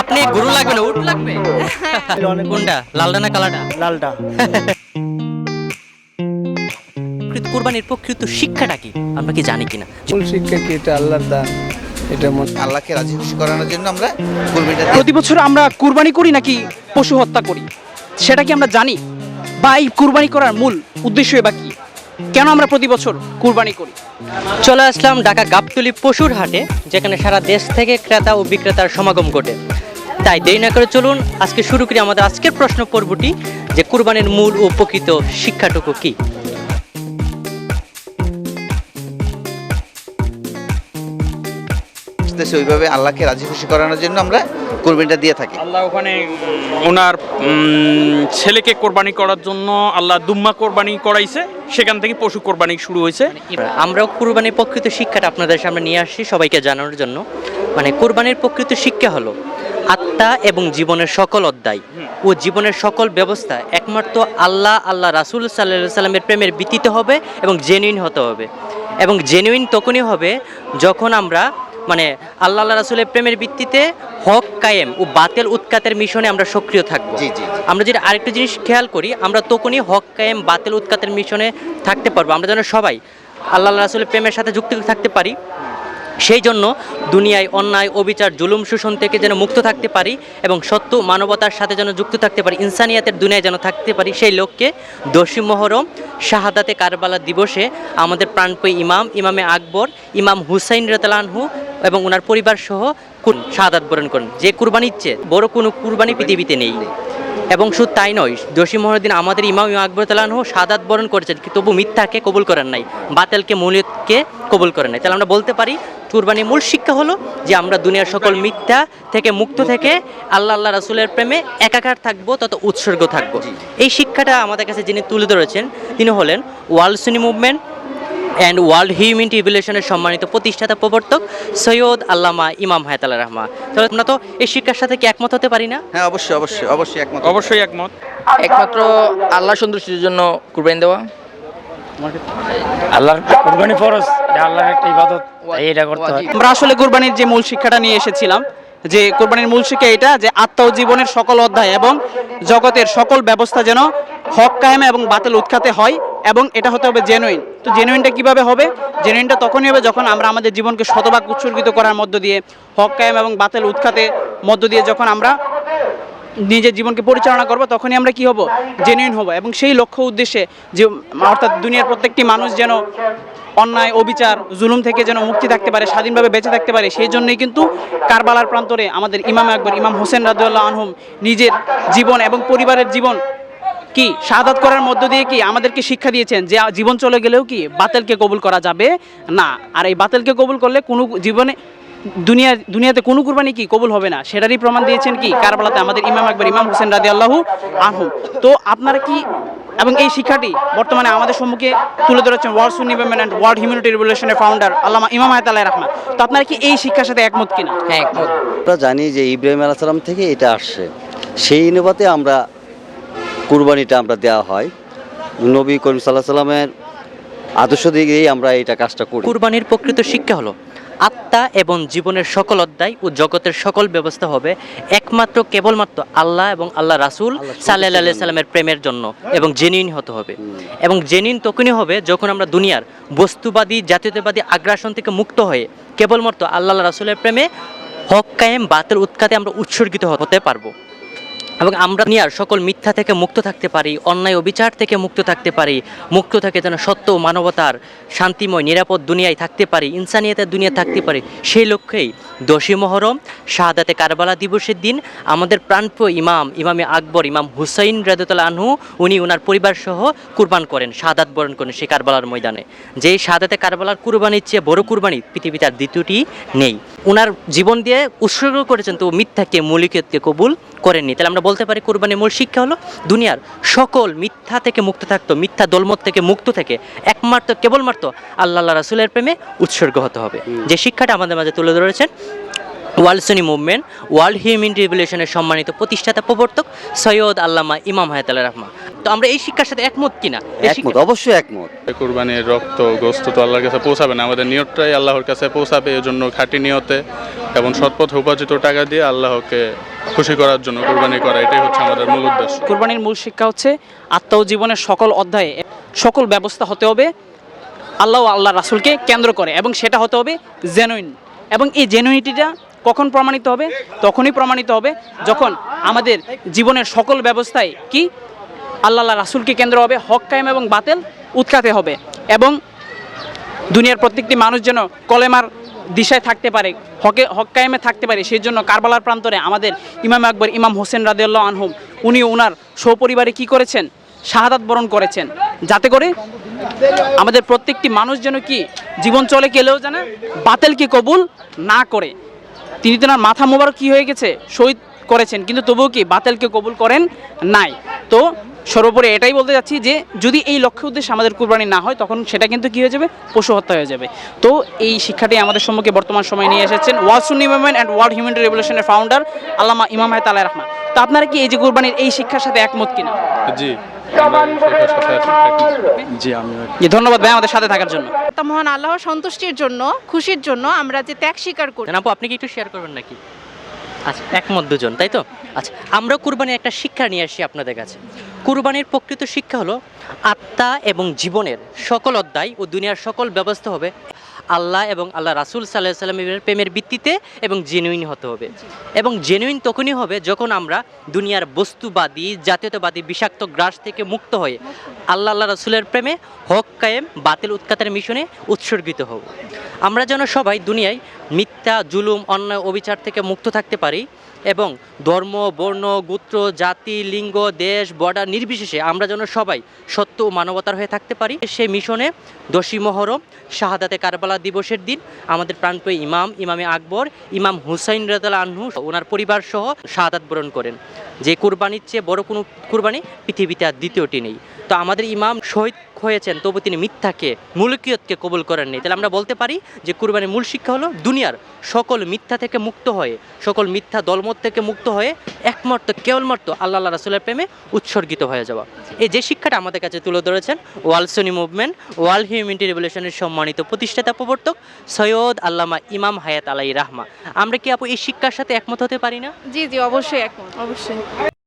আপনি গরু লাগবে না উট লাগবে? কোনটা? লালটা না কালাটা লালটা প্রকৃত কোরবানির প্রকৃত শিক্ষাটা কি? আমরা কি জানি কিনা? মূল শিক্ষা কি? এটা আল্লাহর দান। এটা মনে আল্লাহকে রাজি খুশি করানোর জন্য আমরা কুরবানিটা প্রতি বছর আমরা কুরবানি করি নাকি পশু হত্যা করি? সেটা কি আমরা জানি? বা এই কুরবানি করার মূল উদ্দেশ্য বা কি? কেন আমরা প্রতি বছর কুরবানি করি? চলে আসলাম ঢাকা গাবতলি পশুর হাটে যেখানে সারা দেশ থেকে ক্রেতা ও বিক্রেতার সমাগম ঘটে। তাই দেরি না করে চলুন আজকে শুরু করি আমাদের আজকের প্রশ্ন পর্বটি যে কুরবানির মূল ও প্রকৃত শিক্ষাটুকু কি? বুঝতেছি ওইভাবে আল্লাহকে রাজি খুশি করানোর জন্য আমরা কুরবানিটা দিয়ে থাকি। আল্লাহ ওখানে ওনার ছেলেকে কোরবানি করার জন্য আল্লাহ দুম্মা কোরবানি করাইছে সেখান থেকে পশু কোরবানি শুরু হয়েছে। আমরাও কুরবানির প্রকৃত শিক্ষাটা আপনাদের সামনে নিয়ে আসছি সবাইকে জানানোর জন্য। মানে কুরবানির প্রকৃত শিক্ষা হলো আত্মা এবং জীবনের সকল অধ্যায় ও জীবনের সকল ব্যবস্থা একমাত্র আল্লাহ আল্লাহ রাসুল সাল্লাহ সাল্লামের প্রেমের ভিত্তিতে হবে এবং জেনুইন হতে হবে। এবং জেনুইন তখনই হবে যখন আমরা মানে আল্লাহ আল্লাহ রাসুলের প্রেমের ভিত্তিতে হক কায়েম ও বাতেল উৎকাতের মিশনে আমরা সক্রিয় থাকব। জি, জি, জি। আমরা যদি আরেকটা জিনিস খেয়াল করি আমরা তখনই হক কায়েম বাতিল উৎকাতের মিশনে থাকতে পারব। আমরা যেন সবাই আল্লাহ রাসুলের প্রেমের সাথে যুক্ত থাকতে পারি। সেই জন্য দুনিয়ায় অন্যায়, অবিচার, জুলুম, শোষণ থেকে যেন মুক্ত থাকতে পারি এবং সত্য, মানবতার সাথে যেন যুক্ত থাকতে পারি, ইনসানিয়াতের দুনিয়ায় যেন থাকতে পারি, সেই লক্ষ্যে দশী মহরম, শাহাদাতে কারবালা দিবসে আমাদের প্রাণপ্রিয় ইমাম, ইমামে আকবর, ইমাম হুসাইন রেতালানহু এবং ওনার পরিবার সহ শাহাদাত বরণ করেন। যে কুরবানির চেয়ে বড় কোনো কুরবানি পৃথিবীতে নেই। এবং শুধু তাই নয় দোষী মহরদিন আমাদের ইমাম আকবর তালানহ সাদাত বরণ করেছেন তবু মিথ্যাকে কবুল করেন নাই, বাতেলকে, মৌলিককে কবুল করেন নাই। তাহলে আমরা বলতে পারি কুরবানির মূল শিক্ষা হলো যে আমরা দুনিয়ার সকল মিথ্যা থেকে মুক্ত থেকে আল্লাহ আল্লাহ রাসুলের প্রেমে একাকার থাকব, তত উৎসর্গ থাকব। এই শিক্ষাটা আমাদের কাছে যিনি তুলে ধরেছেন, তিনি হলেন world Sunni movement and world humanity রিভলিউশনের সম্মানিত প্রতিষ্ঠাতা প্রবর্তক সৈয়দ আল্লামা ইমাম হায়াতাল রহমা। তাহলে আমরা তো এই শিক্ষার সাথে কি একমত হতে পারি না? হ্যাঁ অবশ্যই অবশ্যই অবশ্যই একমত। অবশ্যই একমত। একমাত্র আল্লাহ সন্তুষ্টির জন্য কুরবানি দেওয়া? আল্লাহর কুরবানি ফরজ আল্লাহর একটা ইবাদত এটা করতে হয়। আমরা আসলে কুরবানির যে মূল শিক্ষাটা নিয়ে এসেছিলাম যে কোরবানির মূল শিক্ষা এটা যে আত্মা ও জীবনের সকল অধ্যায় এবং জগতের সকল ব্যবস্থা যেন হক কায়েমে এবং বাতিল উৎখাতে হয় এবং এটা হতে হবে জেনুইন তো জেনুইনটা কীভাবে হবে? জেনুইনটা তখনই হবে যখন আমরা আমাদের জীবনকে শতভাগ উৎসর্গিত করার মধ্য দিয়ে, হক কায়েম এবং বাতিল উৎখাতে মধ্য দিয়ে যখন আমরা নিজের জীবনকে পরিচালনা করব, তখনই আমরা কি হব? জেনুইন হব। এবং সেই লক্ষ্য উদ্দেশ্যে যে, অর্থাৎ দুনিয়ার প্রত্যেকটি মানুষ যেন অন্যায়, অবিচার, জুলুম থেকে যেন মুক্তি থাকতে পারে, স্বাধীনভাবে বেঁচে থাকতে পারে, সেই জন্যই কিন্তু কারবালার প্রান্তরে আমাদের ইমাম আকবর, ইমাম হোসেন রাদুল্লাহ আনহুম নিজের জীবন এবং পরিবারের জীবন কি শাহাদাত করার মধ্য দিয়ে কি আমাদেরকে শিক্ষা দিয়েছেন যে জীবন চলে গেলেও কি বাতেলকে কবুল করা যাবে? না। আর এই বাতেলকে কবুল করলে কোনো জীবনে, দুনিয়া, দুনিয়াতে কোনো কুরবানি কি কবুল হবে না? সেটারই প্রমাণ দিয়েছেন কি? কারবালাতে আমাদের ইমাম আকবর, ইমাম হোসেন রাদি আল্লাহু আনহুম তো আপনারা কি, এবং এই শিক্ষাটি বর্তমানে আমাদের সম্মুখে তুলে ধরেছেন world Sunni women and world humanity রিভলিউশনের founder আল্লামা ইমাম আয়াত আল্লাহ রহমান। তো আপনারা কি এই শিক্ষার সাথে একমত কিনা? হ্যাঁ একমত। আমরা জানি যে ইব্রাহিম আলাহ সালাম থেকে এটা আসছে। সেই অনুপাতে আমরা কুরবানিটা আমরা দেওয়া হয়। নবী করিম সাল্লাহ সাল্লামের আদর্শ দিয়েই আমরা এটা কাজটা করি। কুরবানির প্রকৃত শিক্ষা হলো আত্মা এবং জীবনের সকল অধ্যায় ও জগতের সকল ব্যবস্থা হবে একমাত্র কেবলমাত্র আল্লাহ এবং আল্লাহ রাসুল সাল্লাহ সাল্লামের প্রেমের জন্য এবং জেনুইন হতে হবে। এবং জেনুইন তখনই হবে যখন আমরা দুনিয়ার বস্তুবাদী জাতীয়তাবাদী আগ্রাসন থেকে মুক্ত হয়ে কেবলমাত্র আল্লাহ রাসুলের প্রেমে হক কায়েম বাতের উৎখাতে আমরা উৎসর্গিত হতে পারব। এবং আমরা নিয়ার সকল মিথ্যা থেকে মুক্ত থাকতে পারি, অন্যায় অবিচার থেকে মুক্ত থাকতে পারি, মুক্ত থেকে যেন সত্য ও মানবতার শান্তিময়, নিরাপদ দুনিয়ায় থাকতে পারি, ইনসানিয়তের দুনিয়া থাকতে পারি, সেই লক্ষ্যেই দশী মহরম, শাহাদাতে কারবালা দিবসের দিন আমাদের প্রাণপ্রিয় ইমাম, ইমামে আকবর, ইমাম হুসাইন রাদতুল্লাহ আনহু, উনি ওনার পরিবার সহ কুরবান করেন, শাহাদাত বরণ করেন সেই কারবালার ময়দানে। যেই শাহাদাতে কারবালার কুরবানির চেয়ে বড় কুরবানি পৃথিবীতে আর দ্বিতীয়টি নেই। ওনার জীবন দিয়ে উৎসর্গ করেছেন তো মিথ্যাকে মৌলিকতকে কবুল করেননি। তাহলে আমরা বলতে পারি কোরবানির মূল শিক্ষা হলো দুনিয়ার সকল মিথ্যা থেকে মুক্ত থাকতো মিথ্যা দলমত থেকে মুক্ত থেকে একমাত্র কেবলমাত্র আল্লাহ রাসুলের প্রেমে উৎসর্গ হতে হবে। যে শিক্ষাটা আমাদের মাঝে তুলে ধরেছেন world Sunni movement world human রিভলিউশনের সম্মানিত প্রতিষ্ঠাতা প্রবর্তক সৈয়দ আল্লামা ইমাম হায়াত রহমা তো আমরা এই শিক্ষার সাথে একমত কিনা? একমত অবশ্যই একমত। কুরবানির রক্ত গোস্ত তো আল্লাহর কাছে পৌঁছাবে না। আমাদের নিয়তটাই আল্লাহর কাছে পৌঁছাবে এই জন্য খাঁটি নিয়তে এবং সৎপথে উপার্জিত টাকা দিয়ে আল্লাহকে খুশি করার জন্য কোরবানি করা এটাই হচ্ছে আমাদের মূল উদ্দেশ্য। কোরবানির মূল শিক্ষা হচ্ছে আত্মা ও জীবনের সকল অধ্যায়ে সকল ব্যবস্থা হতে হবে আল্লাহ ও আল্লাহ রাসুলকে কেন্দ্র করে এবং সেটা হতে হবে জেনুইন এবং এই জেনুইনিটিটা কখন প্রমাণিত হবে? তখনই প্রমাণিত হবে যখন আমাদের জীবনের সকল ব্যবস্থায় কি আল্লাহ রাসুলকে কেন্দ্র হবে, হক কায়েম এবং বাতেল উৎখাতে হবে এবং দুনিয়ার প্রত্যেকটি মানুষ যেন কলেমার দিশায় থাকতে পারে, হকে, হক কায়েমে থাকতে পারে সেই জন্য কারবালার প্রান্তরে আমাদের ইমাম আকবর, ইমাম হোসেন রাদিউল্লাহ আনহুম, উনি ওনার সপরিবারে কি করেছেন? শাহাদাত বরণ করেছেন। যাতে করে আমাদের প্রত্যেকটি মানুষ যেন কি জীবন চলে গেলেও যেন বাতেলকে কবুল না করে। তিনি তো মাথা মোবারক কি হয়ে গেছে? শহীদ করেছেন, কিন্তু তবুও কি বাতেলকে কবুল করেন নাই। তো সর্বোপরি এটাই বলতে যাচ্ছি যে যদি এই লক্ষ্য উদ্দেশ্যে আমাদের কুরবানি না হয় তখন সেটা কিন্তু কি হয়ে যাবে? পশু হত্যা হয়ে যাবে। তো এই শিক্ষাটি আমাদের সম্মুখে বর্তমান সময় নিয়ে এসেছেন world Sunni movement and world human রেভলিউশনের founder আল্লামা ইমাম হায়াত আলাহ রহমান। তো আপনারা কি এই যে কুরবানির এই শিক্ষার সাথে একমত কিনা? জি। জি আমি জি ধন্যবাদ ভাই আমাদের সাথে থাকার জন্য। তা মহান আল্লাহর সন্তুষ্টির জন্য খুশির জন্য আমরা যে ত্যাগ স্বীকার করি। আপু আপনি কি একটু শেয়ার করবেন নাকি? আচ্ছা একমত দুজন তাই তো? আচ্ছা আমরা কুরবানির একটা শিক্ষা নিয়ে আসি আপনাদের কাছে। কুরবানির প্রকৃত শিক্ষা হলো আত্মা এবং জীবনের সকল অধ্যায় ও দুনিয়ার সকল ব্যবস্থা হবে আল্লাহ এবং আল্লাহ রাসুল সাল্লাহ সাল্লামের প্রেমের ভিত্তিতে এবং জেনুইন হতে হবে। এবং জেনুইন তখনই হবে যখন আমরা দুনিয়ার বস্তুবাদী, জাতীয়তাবাদী, বিষাক্ত গ্রাস থেকে মুক্ত হয়ে আল্লাহ আল্লাহ রাসুলের প্রেমে হক কায়েম, বাতিল উৎখাতের মিশনে উৎসর্গিত হব। আমরা যেন সবাই দুনিয়ায় মিথ্যা, জুলুম, অন্যায়, অবিচার থেকে মুক্ত থাকতে পারি এবং ধর্ম, বর্ণ, গোত্র, জাতি, লিঙ্গ, দেশ, বর্ডার নির্বিশেষে আমরা যেন সবাই সত্য ও মানবতার হয়ে থাকতে পারি। সেই মিশনে দশী মহরম, শাহাদাতে কারবালা দিবসের দিন আমাদের প্রাণপ্রিয় ইমাম, ইমামে আকবর, ইমাম হুসাইন রাজাল আনহু ওনার পরিবার সহ শাহাদাত বরণ করেন। যে কুরবানির চেয়ে বড় কোনো কুরবানি পৃথিবীতে আর দ্বিতীয়টি নেই। তো আমাদের ইমাম শহীদ হয়েছেন তবু তিনি মিথ্যাকে মুলকিয়তকে কবুল করেননি তাহলে আমরা বলতে পারি যে কুরবানির মূল শিক্ষা হলো দুনিয়ার সকল মিথ্যা থেকে মুক্ত হয়ে সকল মিথ্যা দলমত থেকে মুক্ত হয়ে একমাত্র কেবলমাত্র আল্লাহ রাসুলের প্রেমে উৎসর্গিত হয়ে যাওয়া। এই যে শিক্ষাটা আমাদের কাছে তুলে ধরেছেন world Sunni movement world humanity রেভলিউশনের সম্মানিত প্রতিষ্ঠাতা প্রবর্তক সৈয়দ আল্লামা ইমাম হায়াত আলাই রাহমা। আমরা কি আপু এই শিক্ষার সাথে একমত হতে পারি না? জি জি অবশ্যই একমত। অবশ্যই।